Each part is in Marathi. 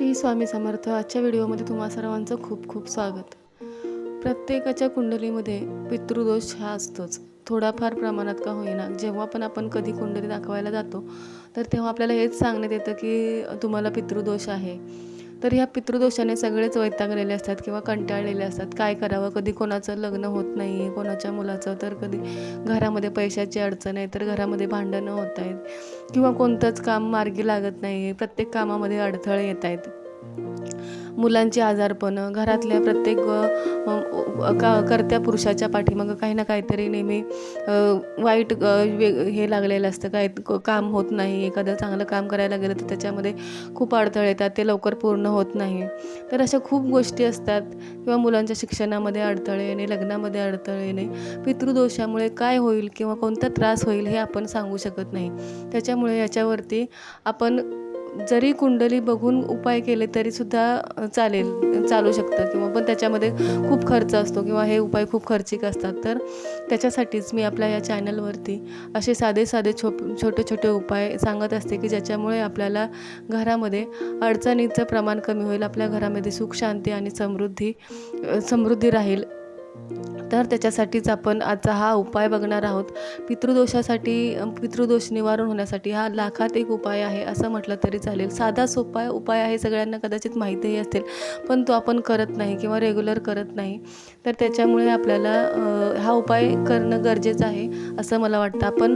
श्री स्वामी समर्थ. आजच्या व्हिडिओमध्ये तुम्हा सर्वांचं खूप खूप स्वागत. प्रत्येकाच्या कुंडलीमध्ये पितृदोष हा असतोच. थोडाफार प्रमाणात का होईना जेव्हा पण आपण कधी कुंडली दाखवायला जातो तर तेव्हा आपल्याला हेच सांगण्यात येतं की तुम्हाला पितृदोष आहे. तर ह्या पितृदोषाने सगळेच वैतागलेले असतात किंवा कंटाळलेले असतात. काय करावं? कधी कोणाचं लग्न होत नाही आहे कोणाच्या मुलाचं तर कधी घरामध्ये पैशाची अडचण आहे तर घरामध्ये भांडणं होत आहेत. किंवा कोणतंच काम मार्गी लागत नाही आहे प्रत्येक कामामध्ये अडथळे येत आहेत. मुलांची आजारपणं घरातल्या प्रत्येक का करत्या पुरुषाच्या पाठीमागं काही ना काहीतरी नेहमी वाईट हे लागलेलं असतं. काय काम होत नाही. एखादं चांगलं काम करायला गेलं तर त्याच्यामध्ये खूप अडथळे येतात. ते लवकर पूर्ण होत नाही. तर अशा खूप गोष्टी असतात. किंवा मुलांच्या शिक्षणामध्ये अडथळे येणे लग्नामध्ये अडथळे येणे पितृदोषामुळे काय होईल किंवा कोणता त्रास होईल हे आपण सांगू शकत नाही. त्याच्यामुळे याच्यावरती आपण जरी कुंडली बघून उपाय केले तरीसुद्धा चालेल चालू शकतं. किंवा पण त्याच्यामध्ये खूप खर्च असतो किंवा हे उपाय खूप खर्चिक असतात. तर त्याच्यासाठीच मी आपल्या या चॅनलवरती असे साधे साधे छो छोटे छोटे उपाय सांगत असते की ज्याच्यामुळे आपल्याला घरामध्ये अडचणीचं प्रमाण कमी होईल आपल्या घरामध्ये सुख शांती आणि समृद्धी समृद्धी राहील. तर त्याच्यासाठीच आपण आजचा हा उपाय बघणार आहोत. पितृदोषासाठी पितृदोष निवारण होण्यासाठी हा लाखात एक उपाय आहे असं म्हटलं तरी चालेल. साधा सोपा उपाय आहे सगळ्यांना कदाचित माहितीही असेल पण तो आपण करत नाही किंवा रेग्युलर करत नाही. तर त्याच्यामुळे आपल्याला हा उपाय करणं गरजेचं आहे. असं मला वाटतं. आपण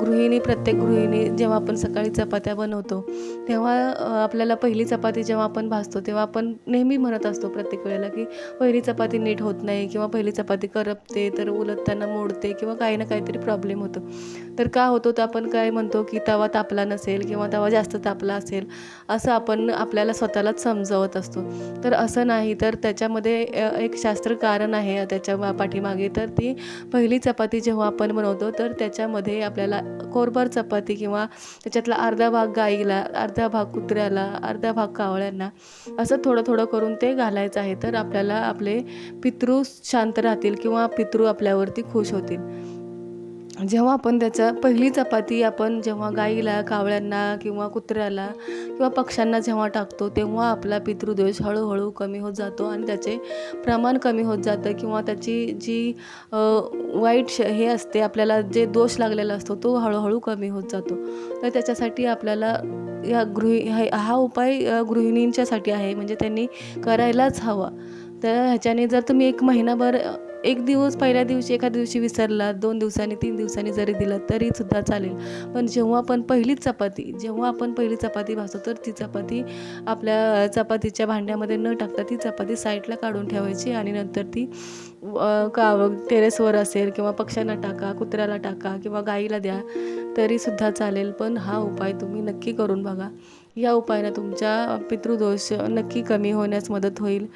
गृहिणी प्रत्येक गृहिणी जेव्हा आपण सकाळी चपात्या बनवतो तेव्हा आपल्याला पहिली चपाती जेव्हा आपण भाजतो तेव्हा आपण नेहमी म्हणत असतो प्रत्येक वेळेला की पहिली चपाती नीट होत नाही किंवा पहिली चपाती करपते तर उलटताना मोडते किंवा काही ना काहीतरी प्रॉब्लेम होतो. तर का होतो तर आपण काय म्हणतो की तवा तापला नसेल किंवा तवा जास्त तापला असेल असं आपण आपल्याला स्वतःलाच समजवत असतो. तर असं नाही तर त्याच्यामध्ये एक शास्त्र कारण आहे त्याच्या पाठीमागे तर ती पहिली चपाती जेव्हा आपण बनवतो तर त्याच्यामध्ये आपल्याला कोरभर चपाती किंवा त्याच्यातला अर्धा भाग गाईला अर्धा भाग कुत्र्याला अर्धा भाग कावळ्यांना असं थोडं थोडं करून ते घालायचं आहे तर आपल्याला आपले पितृ शांत राहतील किंवा पितृ आपल्यावरती खुश होतील. जेव्हा आपण त्याचा पहिली चपाती आपण जेव्हा गाईला कावळ्यांना किंवा कुत्र्याला किंवा पक्ष्यांना जेव्हा टाकतो तेव्हा आपला पितृदोष हळूहळू कमी होत जातो आणि त्याचे प्रमाण कमी होत जातं किंवा त्याची जी वाईट श हे असते आपल्याला जे दोष लागलेला असतो तो हळूहळू कमी होत जातो. तर त्याच्यासाठी आपल्याला या गृहि हा हा उपाय गृहिणींच्यासाठी आहे. म्हणजे त्यांनी करायलाच हवा. तर ह्याच्याने जर तुम्ही एक महिनाभर एक दिवस पहिल्या दिवशी एका दिवशी विसरला दोन दिवसांनी तीन दिवसांनी जरी दिलं तरी सुद्धा चालेल. पण जेव्हा आपण पहिलीच चपाती जेव्हा आपण पहिली चपाती भाजतो तर ती चपाती आपल्या चपातीच्या भांड्यामध्ये न टाकता ती चपाती साईडला काढून ठेवायची आणि नंतर ती का टेरेसवर असेल किंवा पक्ष्यांना टाका कुत्र्याला टाका किंवा गाईला द्या तरीसुद्धा चालेल. पण हा उपाय तुम्ही नक्की करून बघा. या उपायानं तुमच्या पितृदोष नक्की कमी होण्यास मदत होईल.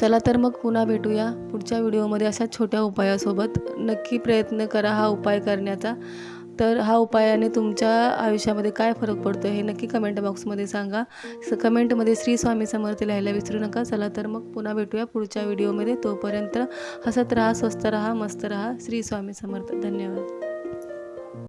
चला तर मग पुन्हा भेटूया पुढच्या व्हिडिओमध्ये अशा छोट्या उपायासोबत. नक्की प्रयत्न करा हा उपाय करण्याचा. तर हा उपायाने तुमच्या आयुष्यामध्ये काय फरक पडतो हे नक्की कमेंट बॉक्समध्ये सांगा. स कमेंटमध्ये श्री स्वामी समर्थ लिहायला विसरू नका. चला तर मग पुन्हा भेटूया पुढच्या व्हिडिओमध्ये. तोपर्यंत हसत राहा स्वस्त राहा मस्त राहा. श्री स्वामी समर्थ. धन्यवाद.